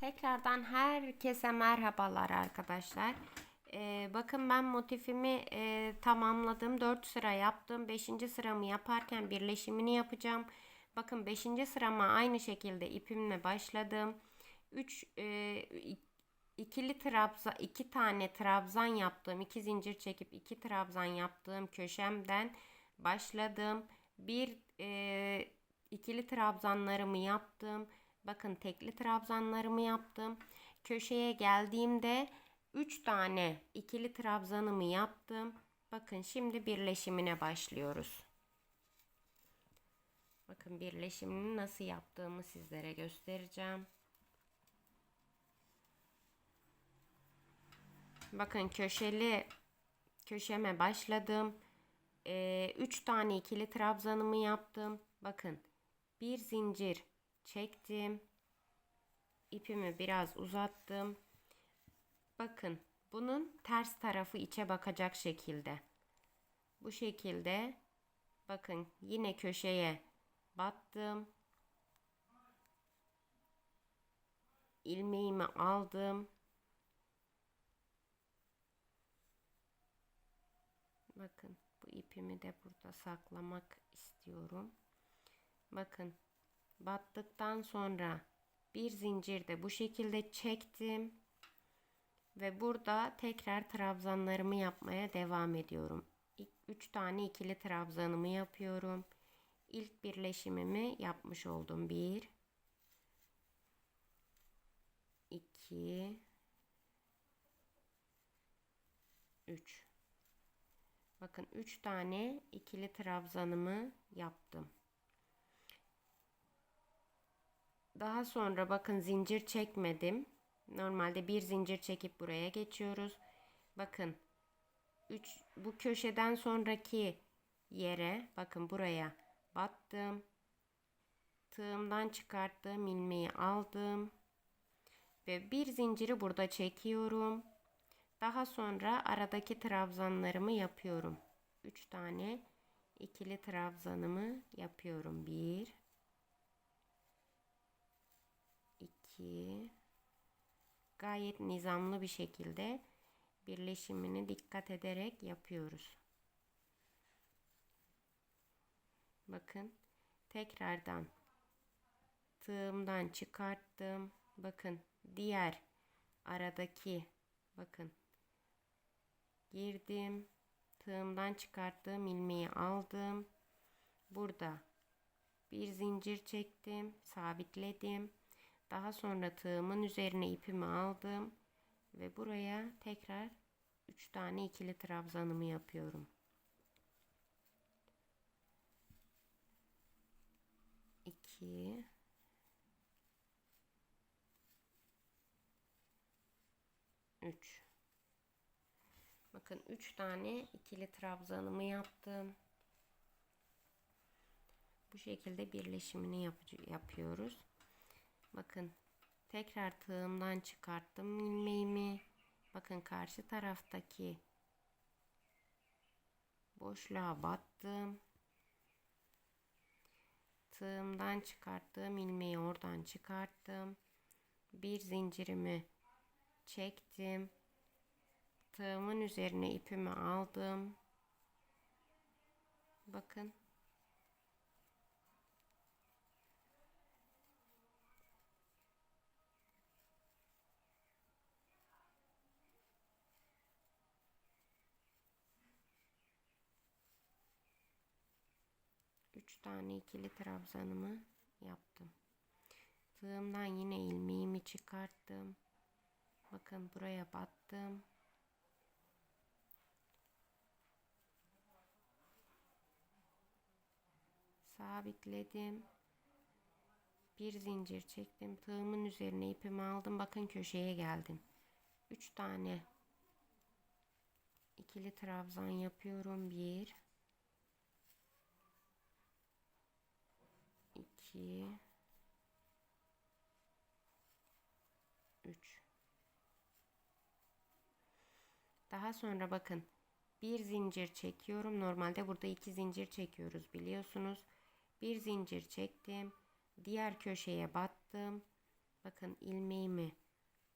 Tekrardan herkese merhabalar arkadaşlar. Ee, bakın ben motifimi e, tamamladım. 4 sıra yaptım. 5. sıramı yaparken birleşimini yapacağım. Bakın 5. sırama aynı şekilde ipimle başladım. 3 e, ikili trabzan, iki tane trabzan yaptığım, iki zincir çekip iki trabzan yaptığım köşemden başladım. Bir e, ikili trabzanlarımı yaptım. Bakın tekli trabzanlarımı yaptım. Köşeye geldiğimde 3 tane ikili trabzanımı yaptım. Bakın şimdi birleşimine başlıyoruz. Bakın birleşimini nasıl yaptığımı sizlere göstereceğim. Bakın köşeli köşeme başladım. 3 ee, tane ikili trabzanımı yaptım. Bakın bir zincir çektim. İpimi biraz uzattım. Bakın bunun ters tarafı içe bakacak şekilde. Bu şekilde bakın yine köşeye battım. ilmeğimi aldım. Bakın bu ipimi de burada saklamak istiyorum. Bakın battıktan sonra bir zincir de bu şekilde çektim. Ve burada tekrar trabzanlarımı yapmaya devam ediyorum. 3 tane ikili trabzanımı yapıyorum. İlk birleşimimi yapmış oldum. 1 2 3 Bakın 3 tane ikili trabzanımı yaptım. Daha sonra bakın zincir çekmedim. Normalde bir zincir çekip buraya geçiyoruz. Bakın 3 bu köşeden sonraki yere bakın buraya battım. Tığımdan çıkarttığım ilmeği aldım. Ve bir zinciri burada çekiyorum. Daha sonra aradaki trabzanlarımı yapıyorum. 3 tane ikili trabzanımı yapıyorum. 1 2 gayet nizamlı bir şekilde birleşimini dikkat ederek yapıyoruz. Bakın tekrardan tığımdan çıkarttım. Bakın diğer aradaki bakın girdim. Tığımdan çıkarttığım ilmeği aldım. Burada bir zincir çektim, sabitledim. Daha sonra tığımın üzerine ipimi aldım ve buraya tekrar 3 tane ikili trabzanımı yapıyorum. İki, üç. Bakın 3 tane ikili trabzanımı yaptım. Bu şekilde birleşimini yap yapıyoruz. Bakın tekrar tığımdan çıkarttım ilmeğimi. Bakın karşı taraftaki boşluğa battım. Tığımdan çıkarttığım ilmeği oradan çıkarttım. Bir zincirimi çektim. Tığımın üzerine ipimi aldım. Bakın 3 tane ikili trabzanımı yaptım. Tığımdan yine ilmeğimi çıkarttım. Bakın buraya battım. Sabitledim. Bir zincir çektim. Tığımın üzerine ipimi aldım. Bakın köşeye geldim. 3 tane ikili trabzan yapıyorum. 1 2 3 Daha sonra bakın bir zincir çekiyorum. Normalde burada iki zincir çekiyoruz biliyorsunuz. Bir zincir çektim. Diğer köşeye battım. bakın ilmeğimi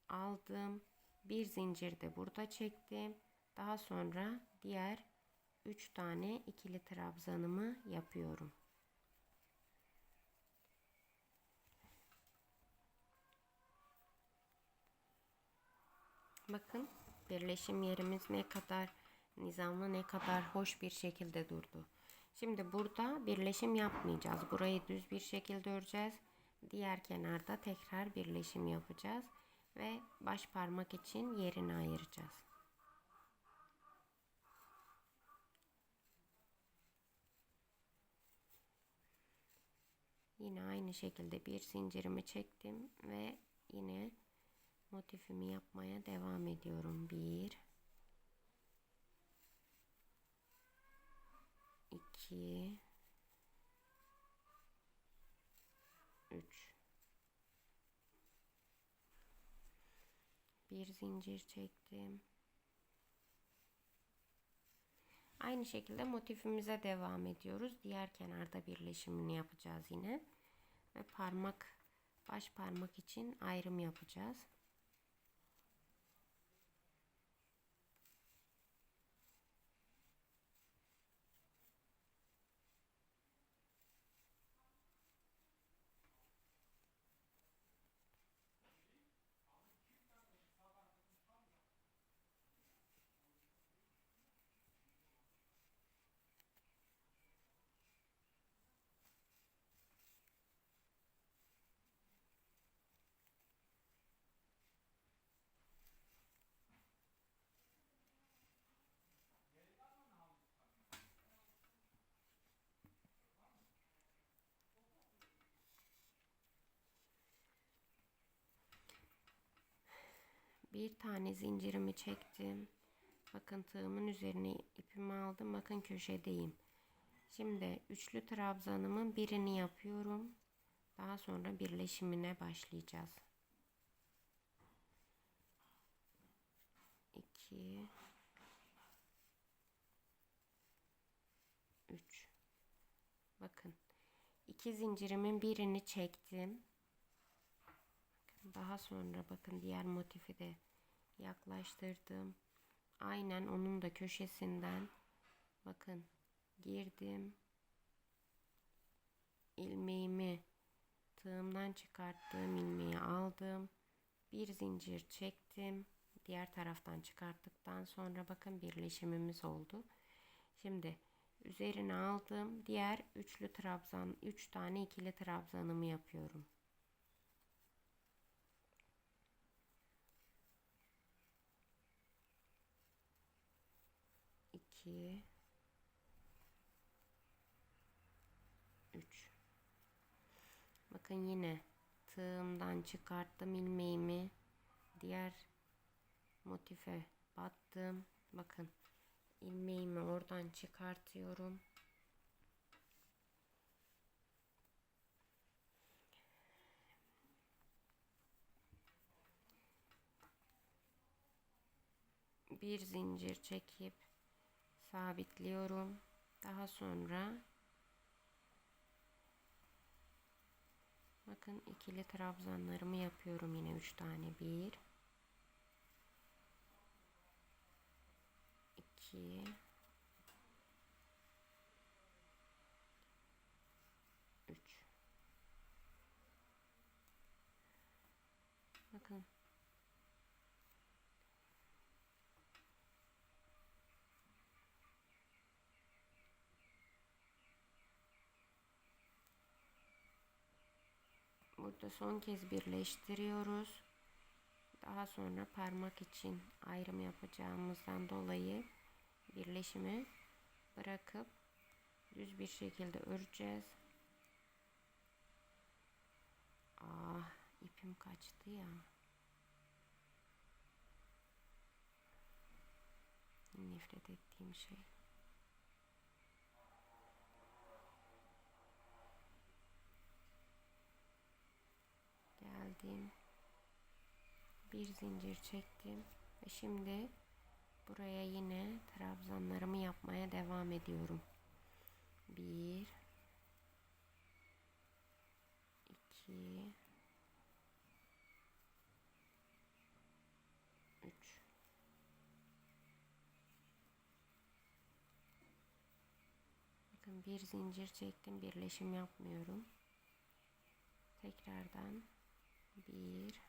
aldım. Bir zincir de burada çektim. Daha sonra diğer 3 tane ikili trabzanımı yapıyorum. Bakın birleşim yerimiz ne kadar nizamlı ne kadar hoş bir şekilde durdu. Şimdi burada birleşim yapmayacağız. Burayı düz bir şekilde öreceğiz. Diğer kenarda tekrar birleşim yapacağız ve baş parmak için yerini ayıracağız. Yine aynı şekilde bir zincirimi çektim ve yine motifimi yapmaya devam ediyorum. Bir, iki, üç. Bir zincir çektim. Aynı şekilde motifimize devam ediyoruz. Diğer kenarda birleşimini yapacağız yine. Ve parmak baş parmak için ayrım yapacağız. Bir tane zincirimi çektim. Bakın tığımın üzerine ipimi aldım. Bakın köşedeyim. Şimdi üçlü trabzanımın birini yapıyorum. Daha sonra birleşimine başlayacağız. 2 3 Bakın. iki zincirimin birini çektim. Daha sonra bakın diğer motifi de yaklaştırdım. Aynen onun da köşesinden bakın girdim. ilmeğimi tığımdan çıkarttığım ilmeği aldım. Bir zincir çektim. Diğer taraftan çıkarttıktan sonra bakın birleşimimiz oldu. Şimdi üzerine aldım. Diğer üçlü trabzan, üç tane ikili trabzanımı yapıyorum. 2 3 Bakın yine tığımdan çıkarttım ilmeğimi. Diğer motife battım. Bakın ilmeğimi oradan çıkartıyorum. Bir zincir çekip sabitliyorum. Daha sonra bakın ikili trabzanlarımı yapıyorum yine 3 tane. 1 2 3 Bakın Burada son kez birleştiriyoruz. Daha sonra parmak için ayrım yapacağımızdan dolayı birleşimi bırakıp düz bir şekilde öreceğiz. Ah ipim kaçtı ya. Nefret ettiğim şey. geldim. Bir zincir çektim. Ve şimdi buraya yine trabzanlarımı yapmaya devam ediyorum. Bir, iki, üç. Bakın bir zincir çektim, birleşim yapmıyorum. Tekrardan bir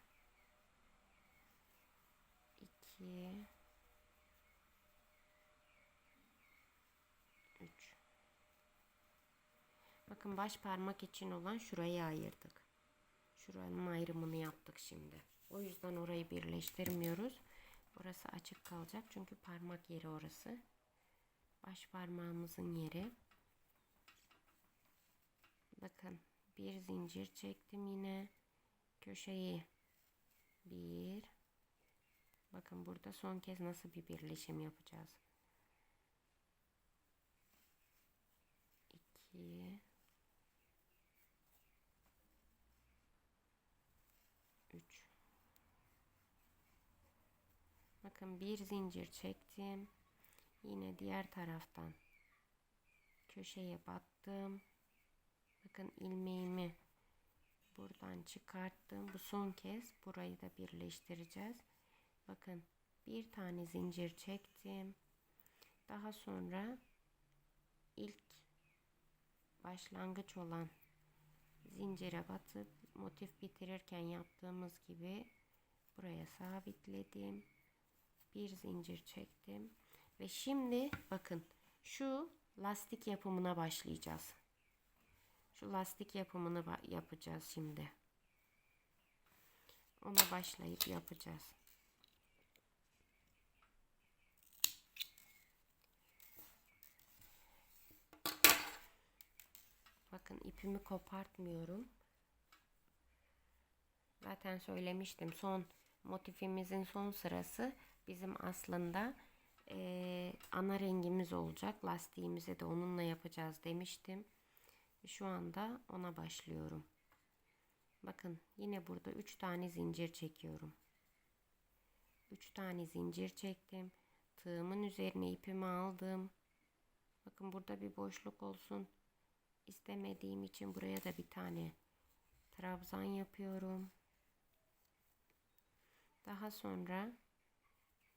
iki üç Bakın baş parmak için olan şurayı ayırdık. Şuranın ayrımını yaptık şimdi. O yüzden orayı birleştirmiyoruz. Orası açık kalacak çünkü parmak yeri orası. Baş parmağımızın yeri. Bakın bir zincir çektim yine. Köşeyi bir. Bakın burada son kez nasıl bir birleşim yapacağız. İki. Üç. Bakın bir zincir çektim. Yine diğer taraftan köşeye battım. Bakın ilmeğimi buradan çıkarttım. Bu son kez burayı da birleştireceğiz. Bakın bir tane zincir çektim. Daha sonra ilk başlangıç olan zincire batıp motif bitirirken yaptığımız gibi buraya sabitledim. Bir zincir çektim. Ve şimdi bakın şu lastik yapımına başlayacağız. Şu lastik yapımını yapacağız şimdi. Ona başlayıp yapacağız. Bakın ipimi kopartmıyorum. Zaten söylemiştim son motifimizin son sırası bizim aslında e, ana rengimiz olacak. Lastiğimizi de onunla yapacağız demiştim. Şu anda ona başlıyorum. Bakın yine burada 3 tane zincir çekiyorum. 3 tane zincir çektim. Tığımın üzerine ipimi aldım. Bakın burada bir boşluk olsun. istemediğim için buraya da bir tane trabzan yapıyorum. Daha sonra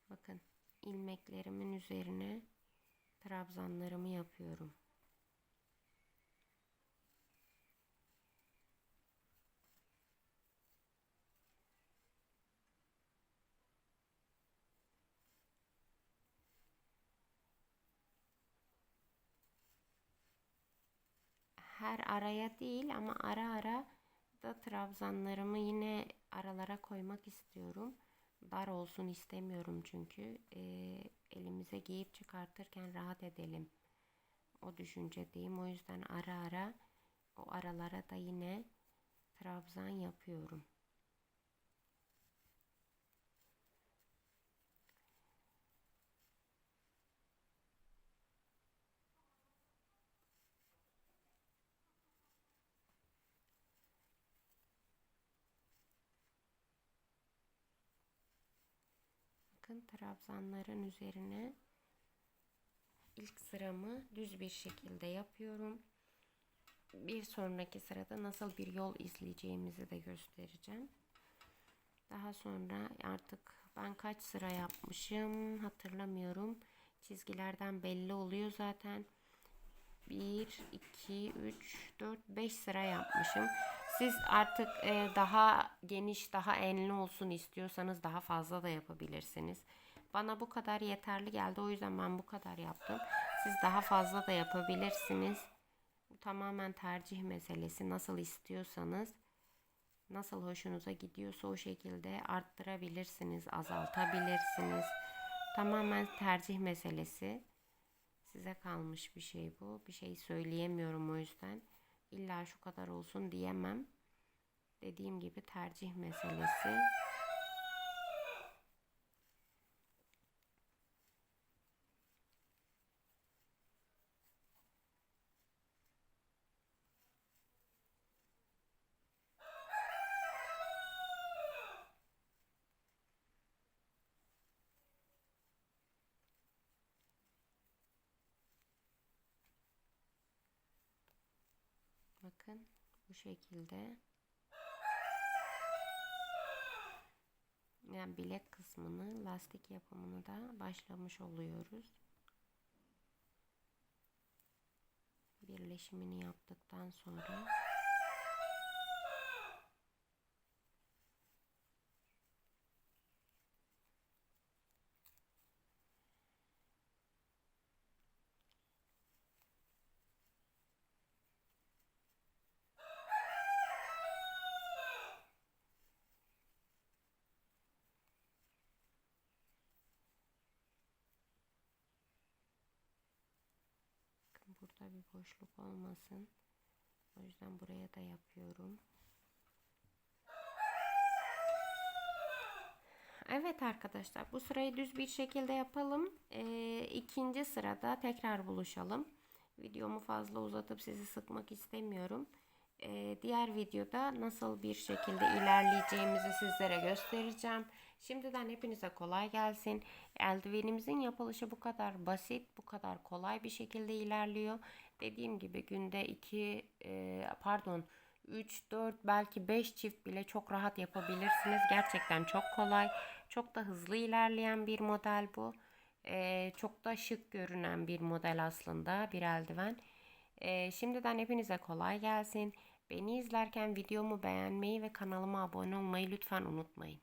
bakın ilmeklerimin üzerine trabzanlarımı yapıyorum. Her araya değil ama ara ara da trabzanlarımı yine aralara koymak istiyorum. Dar olsun istemiyorum çünkü e, elimize giyip çıkartırken rahat edelim. O düşüncedeyim. O yüzden ara ara o aralara da yine trabzan yapıyorum. Bakın trabzanların üzerine ilk sıramı düz bir şekilde yapıyorum. Bir sonraki sırada nasıl bir yol izleyeceğimizi de göstereceğim. Daha sonra artık ben kaç sıra yapmışım hatırlamıyorum. Çizgilerden belli oluyor zaten. 1, 2, 3, 4, 5 sıra yapmışım. Siz artık e, daha geniş, daha enli olsun istiyorsanız daha fazla da yapabilirsiniz. Bana bu kadar yeterli geldi. O yüzden ben bu kadar yaptım. Siz daha fazla da yapabilirsiniz. Bu tamamen tercih meselesi. Nasıl istiyorsanız, nasıl hoşunuza gidiyorsa o şekilde arttırabilirsiniz, azaltabilirsiniz. Tamamen tercih meselesi. Size kalmış bir şey bu. Bir şey söyleyemiyorum o yüzden. İlla şu kadar olsun diyemem. Dediğim gibi tercih meselesi. Bakın bu şekilde. Yani bilek kısmını, lastik yapımını da başlamış oluyoruz. birleşimini yaptıktan sonra Bakın burada bir boşluk olmasın. O yüzden buraya da yapıyorum. Evet arkadaşlar bu sırayı düz bir şekilde yapalım. Ee, ikinci sırada tekrar buluşalım. Videomu fazla uzatıp sizi sıkmak istemiyorum. Ee, diğer videoda nasıl bir şekilde ilerleyeceğimizi sizlere göstereceğim. Şimdiden hepinize kolay gelsin. Eldivenimizin yapılışı bu kadar basit, bu kadar kolay bir şekilde ilerliyor. Dediğim gibi günde 2 pardon 3, 4 belki 5 çift bile çok rahat yapabilirsiniz. Gerçekten çok kolay. Çok da hızlı ilerleyen bir model bu. Ee, çok da şık görünen bir model aslında bir eldiven. Ee, şimdiden hepinize kolay gelsin. Beni izlerken videomu beğenmeyi ve kanalıma abone olmayı lütfen unutmayın.